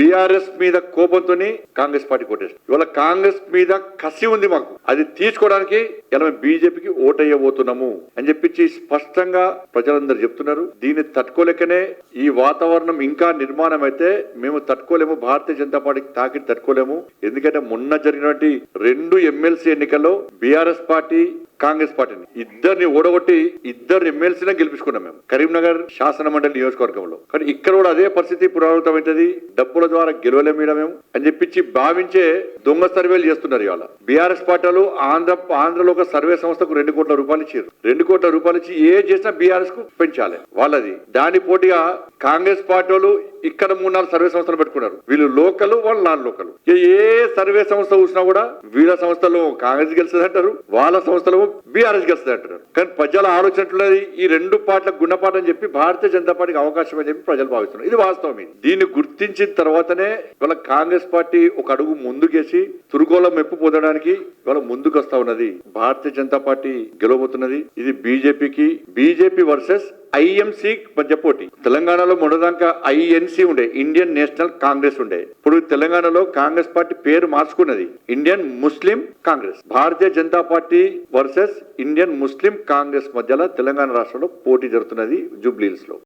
BRS మీద కోపంతో Congress party కొట్టేసి ఇవాళ కాంగ్రెస్ మీద కసి ఉంది మాకు. అది తీసుకోవడానికి ఇలా మేము బీజేపీకి ఓటయ్యబోతున్నాము అని చెప్పించి స్పష్టంగా ప్రజలందరూ చెప్తున్నారు. దీన్ని తట్టుకోలేకనే ఈ వాతావరణం ఇంకా నిర్మాణం అయితే మేము తట్టుకోలేము. భారతీయ జనతా పార్టీకి తాకిడి తట్టుకోలేము. ఎందుకంటే మొన్న జరిగినటువంటి రెండు ఎమ్మెల్సీ ఎన్నికల్లో బీఆర్ఎస్ పార్టీ కాంగ్రెస్ పార్టీని. ఇద్దరిని ఓడగొట్టి ఇద్దరు ఎమ్మెల్సీనే గెలిపించుకున్నాం మేము. కరీంనగర్ శాసన మండలి నియోజకవర్గంలో. కానీ ఇక్కడ కూడా అదే పరిస్థితి పునరావృతమైంది. డబ్బుల ద్వారా గెలవలేము మేము అని చెప్పించి భావించే దొంగ సర్వేలు చేస్తున్నారు ఇవాళ. బీఆర్ఎస్ పార్టీలు ఆంధ్ర ఆంధ్రలో ఒక సర్వే సంస్థకు రెండు కోట్ల రూపాయలు ఇచ్చారు రెండు కోట్ల రూపాయలు ఇచ్చి ఏ చేసినా బీఆర్ఎస్కు పెంచాలి. వాళ్ళది. దాని పోటీగా కాంగ్రెస్ పార్టీలు ఇక్కడ మూడు నాలుగు సర్వే సంస్థలు పెట్టుకున్నారు. వీళ్ళు లోకల్ వాళ్ళు నాన్ లోకల్. ఏ సర్వే సంస్థ చూసినా కూడా వీళ్ళ సంస్థలో కాంగ్రెస్ గెలుస్తుంది అంటారు వాళ్ళ సంస్థలో బీఆర్ఎస్ గెలుస్తుంది అంటారు కానీ ప్రజల ఆలోచన ఈ రెండు పార్టీల గుణపాఠం చెప్పి భారతీయ జనతా పార్టీకి అవకాశం అని చెప్పి ప్రజలు భావిస్తున్నారు. ఇది వాస్తవం దీన్ని గుర్తించిన తర్వాతనే ఇవాళ కాంగ్రెస్ పార్టీ ఒక అడుగు ముందుకేసి తురుగోళం మెప్పు పొందడానికి ఇవాళ ముందుకు వస్తా ఉన్నది. భారతీయ జనతా పార్టీ గెలవబోతున్నది. ఇది బీజేపీకి బీజేపీ వర్సెస్ ఐఎంసీ మధ్య పోటీ. తెలంగాణలో మొదటిదాకా ఐఎన్సీ ఉండే ఇండియన్ నేషనల్ కాంగ్రెస్ ఉండే. ఇప్పుడు తెలంగాణలో కాంగ్రెస్ పార్టీ పేరు మార్చుకున్నది Indian Muslim Congress. Bharatiya Janata Party versus Indian Muslim Congress మధ్యలో తెలంగాణ రాష్ట్రంలో పోటీ జరుగుతున్నది జూబ్లీహిల్స్లో